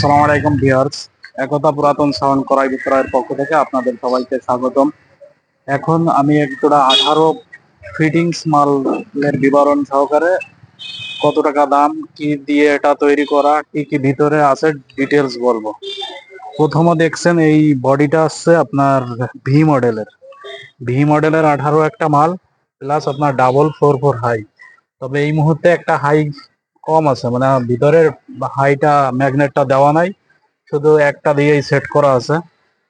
আসসালামু আলাইকুম, ভিউয়ার্স। একতা পুরাতন সাউন্ড করাই বিক্রয়ের পক্ষ থেকে আপনাদের সবাইকে স্বাগতম। এখন আমি একটা আঠারো ফিটিংস মালের বিবরণ সহকারে কত টাকা দাম, কি দিয়ে এটা তৈরি করা, কি কি ভিতরে আছে ডিটেলস বলব। প্রথমে দেখছেন এই বডিটা আসছে আপনার ভি মডেলের ভি মডেলের আঠারো একটা মাল প্লাস আপনার ডাবল ফোর ফোর হাই তবে এই মুহূর্তে একটা হাই কম আছে মানে ভিতরের হাইটা, ম্যাগনেটটা দেওয়া নাই, শুধু একটা দিয়েই সেট করা আছে।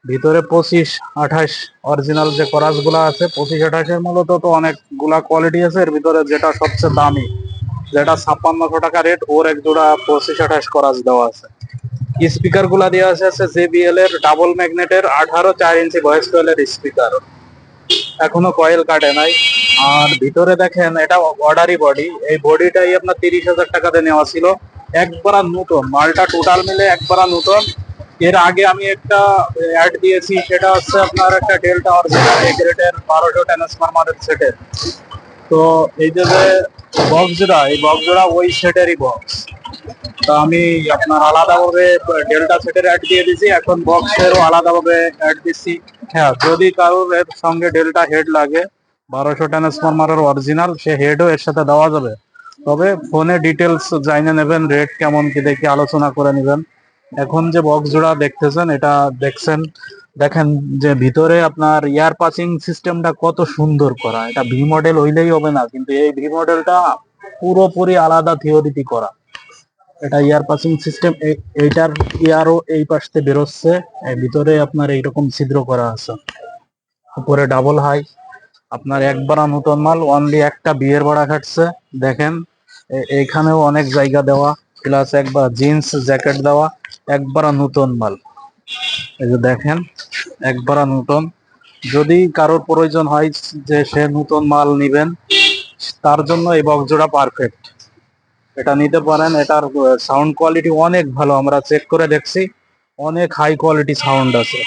ভিতরে পঁচিশ, আঠাশ অরিজিনাল যে করাসগুলা আছে, পঁচিশ, আঠাশের মূলত তো অনেকগুলা কোয়ালিটি আছে, এর ভিতরে যেটা সবচেয়ে দামি, যেটা ছাপ্পান্নশো টাকা রেট ওর এক জোড়া পঁচিশ, আঠাশ করাস দেওয়া আছে। স্পিকারগুলা দেওয়া আছে আছে জেবিএল এর ডাবল ম্যাগনেটের আঠারো চার ইঞ্চি ভয়েস কোয়েলের স্পিকার এখনও কয়েল কাটে নাই। আর ভিতরে দেখেন, এটা অর্ডারি বডি এই বডিটাই আপনার তিরিশ হাজার টাকাতে নেওয়া ছিল। একবার নতুন, মালটা টোটাল মিলে একবার নতুন। এর আগে আমি একটা অ্যাড দিয়েছি, সেটা হচ্ছে আপনার একটা ডেল্টা অরিজিনাল এ গ্রেডের বারোশো ট্রান্সফরমারের সেটের তো এই যে বক্স জোড়া এই বক্স জোড়া ওই সেটেরই বক্স তো আমি আপনার আলাদাভাবে ডেল্টা সেটের অ্যাড দিয়ে দিছি এখন বক্সেরও আলাদাভাবে অ্যাড দিচ্ছি। হ্যাঁ যদি কারোর এর সঙ্গে ডেল্টা হেড লাগে বারোশো ট্রান্সফরমারের অরিজিনাল সে হেডও এর সাথে দেওয়া যাবে। তবে ফোনে ডিটেলস জানিয়ে নেবেন রেট কেমন, কি দেখে আলোচনা করে নেবেন। এখন যে বক্স জোড়া দেখতেছেন, এটা দেখছেন, দেখেন যে ভিতরে আপনার ইয়ার পাসিং সিস্টেমটা কত সুন্দর করা। এটা ভি মডেল হইলেই হবে না, কিন্তু এই ভি মডেলটা পুরোপুরি আলাদা থিওরিটি করা। এটা ইয়ার পাসিং সিস্টেম এইটার ইয়ারও এই পাশতে বেরোচ্ছে ভিতরে আপনার এইরকম ছিদ্র করা আছে। উপরে ডাবল হাই আপনার একবার নতুন মাল অনলি একটা বিয়ের ভাড়া খাটছে, দেখেন। এ- এইখানেও অনেক জায়গা দেওয়া প্লাস একবার জিন্স জ্যাকেট দেওয়া, একবার নতুন মাল। এই যে দেখেন, একবার নতুন। যদি কারোর প্রয়োজন হয় যে সে নতুন মাল নিবেন, তার জন্য এই বক্স জোড়া পারফেক্ট এটা নিতে পারেন, এটার সাউন্ড কোয়ালিটি অনেক ভালো, আমরা চেক করে দেখছি, অনেক হাই কোয়ালিটি সাউন্ড আছে।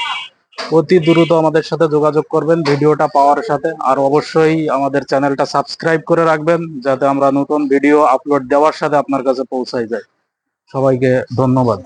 অতি দ্রুত আমাদের সাথে যোগাযোগ করবেন, ভিডিওটা পাওয়ার সাথে। আর অবশ্যই আমাদের চ্যানেলটা সাবস্ক্রাইব করে রাখবেন, যাতে আমরা নতুন ভিডিও আপলোড দেওয়ার সাথে আপনার কাছে পৌঁছায় যায়। সবাইকে ধন্যবাদ।